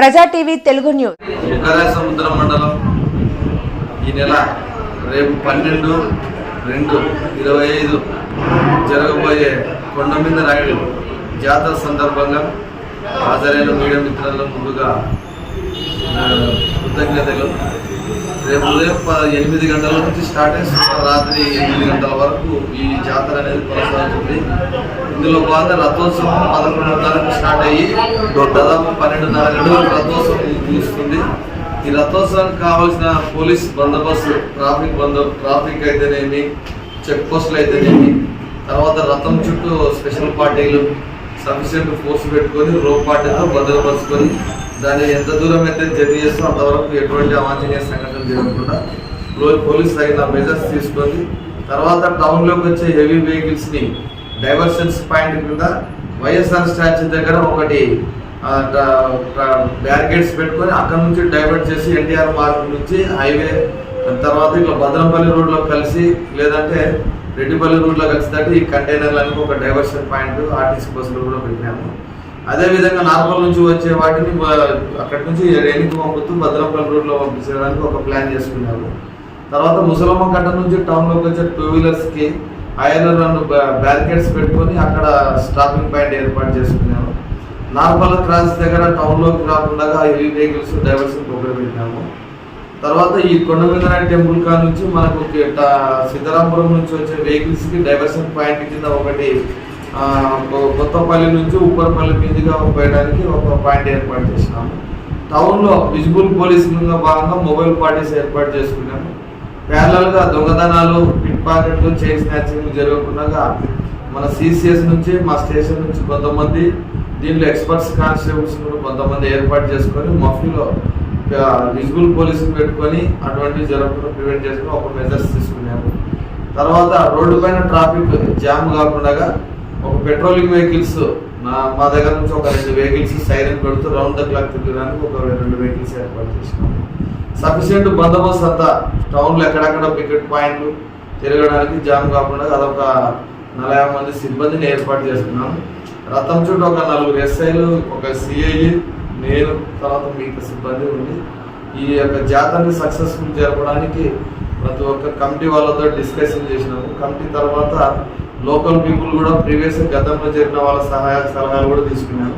ప్రజా TV Telugu news. సముద్రం మండలం ఈ నెల రేపు పన్నెండు రెండు ఇరవై ఐదు జరగబోయే కొండ మీద రాయుడు జాతర సందర్భంగా హాజరైన మీడియా మిత్రుల ముందుగా కృతజ్ఞతలు. రేపు ఉదయం ఎనిమిది గంటల నుంచి స్టార్ట్ అయ్యి రాత్రి ఎనిమిది గంటల వరకు ఈ జాతర అనేది కొనసాగుతుంది. ఇందులో భాగంగా రథోత్సవం పదకొండున్నరకు స్టార్ట్ అయ్యి దాదాపు పన్నెండున్నర గంటలకు రథోత్సవం ముగుస్తుంది. ఈ రథోత్సవానికి కావాల్సిన పోలీస్ బందోబస్తు ట్రాఫిక్ బందో ట్రాఫిక్ అయితేనేమి చెక్ పోస్టులు అయితేనేమి తర్వాత రథం చుట్టూ స్పెషల్ పార్టీలు సఫిషియెంట్ ఫోర్స్ పెట్టుకొని రోప్ పార్టీతో భద్రపరుచుకొని దాన్ని ఎంత దూరం అయితే జర్నీ చేస్తూ అంతవరకు ఎటువంటి అవాంఛనీయ సంఘటనలు జరగకుండా రోజు పోలీస్ తగిన మెజర్స్ తీసుకొని తర్వాత టౌన్లోకి వచ్చే హెవీ వెహికల్స్ని డైవర్షన్స్ పాయింట్ కింద వైఎస్ఆర్ స్టాచ్యూ దగ్గర ఒకటి బ్యారికేడ్స్ పెట్టుకొని అక్కడ నుంచి డైవర్ట్ చేసి ఎన్టీఆర్ పార్క్ నుంచి హైవే తర్వాత ఇట్లా భద్రంపల్లి రోడ్లో కలిసి లేదంటే రెడ్డిపల్లి రోడ్లో కలిసి ఈ కంటైనర్లని ఒక డైవర్షన్ పాయింట్ ఆర్టీసీ బస్సులు కూడా పెట్టినాము. అదేవిధంగా నార్మల్ నుంచి వచ్చే వాటిని అక్కడి నుంచి రేణికి పంపుతూ భద్రంపల్లి రోడ్లో పంపించడానికి ఒక ప్లాన్ చేసుకున్నారు. తర్వాత ముసలమ్మ కట్ట నుంచి టౌన్లోకి వచ్చే టూ వీలర్స్కి ఐఎల్ఆర్ రెండు బ్యారికేడ్స్ పెట్టుకొని అక్కడ స్టాపింగ్ పాయింట్ ఏర్పాటు చేసుకున్నాము. నార్మల్ క్రాస్ దగ్గర టౌన్లోకి రాకుండా హెవీ వెహికల్స్ డైవర్షన్ ప్రోగ్రామ్ పెట్టినాము. తర్వాత ఈ కొండమీదన టెంపుల్ కా నుంచి మనకు ట- నుంచి వచ్చే వెహికల్స్కి డైవర్షన్ పాయింట్ కింద ఒకటి కొత్తపల్లి నుంచి ఉప్పరపల్లి మీదుగా పోయడానికి ఒక పాయింట్ ఏర్పాటు చేసినాము టౌన్లో విజిబుల్ పోలీసింగ్ భాగంగా మొబైల్ పార్టీస్ ఏర్పాటు చేసుకున్నాము ప్యారల్గా దొంగతనాలు పిట్ పాకెట్లు చైన్ స్నాచింగ్ జరగకుండా మన సిసిఎస్ నుంచి మా స్టేషన్ నుంచి కొంతమంది దీంట్లో ఎక్స్పర్ట్స్ కానిస్టేబుల్స్ కూడా కొంతమంది ఏర్పాటు చేసుకొని మఫీలో విజిబుల్ పోలీసులు పెట్టుకొని అటువంటివి జరగకుండా ప్రివెంట్ చేసుకుని ఒక మెజర్స్ తీసుకున్నాము. తర్వాత రోడ్డు పైన ట్రాఫిక్ జామ్ కాకుండా పెట్రోలింగ్ వెహికల్స్ నా మా దగ్గర నుంచి ఒక రెండు వెహికల్స్ సైరన్ పెడుతూ రౌండ్ ద క్లాక్ తిరగడానికి ఒక రెండు వెహికల్స్ ఏర్పాటు చేసినాము సఫిషియెంట్ బందోబస్తు అంతా టౌన్లో ఎక్కడెక్కడ పికెట్ పాయింట్లు తిరగడానికి జామ్ కాకుండా అదొక నలభై మంది సిబ్బందిని ఏర్పాటు చేసుకున్నాము రథం చుట్టూ ఒక నలుగురు ఎస్ఐలు ఒక సిఐ నేను తర్వాత మిగతా సిబ్బంది ఉంది ఈ యొక్క జాతరని సక్సెస్ఫుల్ జరపడానికి ప్రతి ఒక్క కమిటీ వాళ్ళతో డిస్కషన్ చేసినాము. కమిటీ తర్వాత లోకల్ పీపుల్ కూడా ప్రీవియస్ గతంలో జరిగిన వాళ్ళ సహాయ సలహాలు కూడా తీసుకున్నాను.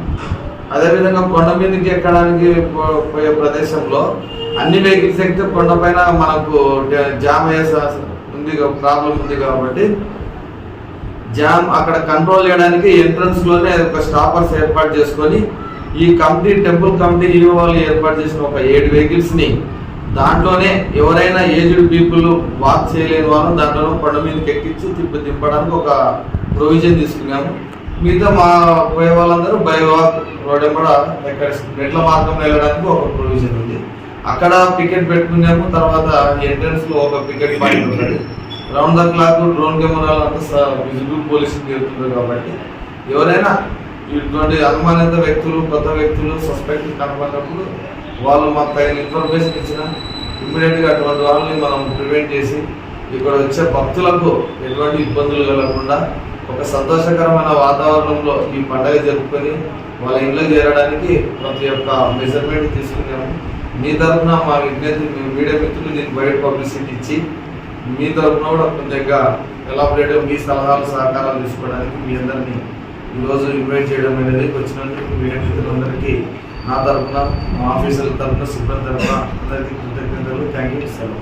అదేవిధంగా కొండ మీదకి ఎక్కడానికి పో- పోయే ప్రదేశంలో అన్ని వెహికల్స్ ఎక్కితే కొండపైన మనకు జామ్ అయ్యే ఉంది ప్రాబ్లం ఉంది కాబట్టి జామ్ అక్కడ కంట్రోల్ చేయడానికి ఎంట్రన్స్లోనే ఒక స్టాపర్స్ ఏర్పాటు చేసుకొని ఈ కమిటీ టెంపుల్ కమిటీ ఈవో వాళ్ళు ఏర్పాటు చేసిన ఒక ఏడు వెహికల్స్ని దాంట్లోనే ఎవరైనా ఏజ్డ్ పీపుల్ వాక్ చేయలేని వాళ్ళు దాంట్లో కొండ మీదకి ఎక్కించి తిప్పి దింపడానికి ఒక ప్రొవిజన్ తీసుకున్నాము. మిగతా మా పోయే వాళ్ళందరూ బై వాక్ రోడ్ కూడా ఎక్కడ మెట్ల మార్గంలో వెళ్ళడానికి ఒక ప్రొవిజన్ ఉంది. అక్కడ పికెట్ పెట్టుకున్నాము తర్వాత ఎంట్రన్స్లో ఒక పికెట్ పాయింట్ ఉన్నది. రౌండ్ ద క్లాక్ డ్రోన్ కెమెరాలు అంతా విజిబుల్ పోలీసింగ్ జరుగుతుంది కాబట్టి ఎవరైనా ఇటువంటి అనుమానిత వ్యక్తులు కొత్త వ్యక్తులు సస్పెక్ట్ కనపడినప్పుడు వాళ్ళు మాకు తగిన ఇన్ఫర్మేషన్ ఇచ్చిన ఇమ్మీడియట్గా అటువంటి వాళ్ళని మనం ప్రివెంట్ చేసి ఇక్కడ వచ్చే భక్తులకు ఎటువంటి ఇబ్బందులు కలగకుండా ఒక సంతోషకరమైన వాతావరణంలో ఈ పండగ జరుపుకొని వాళ్ళ ఇంట్లో చేరడానికి ప్రతి ఒక్క మెజర్మెంట్ తీసుకున్నాము. మీ తరఫున మా విజ్ఞప్తి మీడియా మిత్రులు దీనికి బయట పబ్లిసిటీ ఇచ్చి మీ తరఫున కూడా కొద్దిగా ఎలాబరేట్ మీ సలహాలు సహకారాలు తీసుకోవడానికి మీ అందరినీ ఈరోజు ఇన్వైట్ చేయడం అనేది వచ్చినందుకు మీడియా మిత్రులందరికీ నా తరఫున మా ఆఫీసర్ల తరఫున సిబ్బంది తరఫున అందరికీ కృతజ్ఞతలు. థ్యాంక్ యూ సెలవు.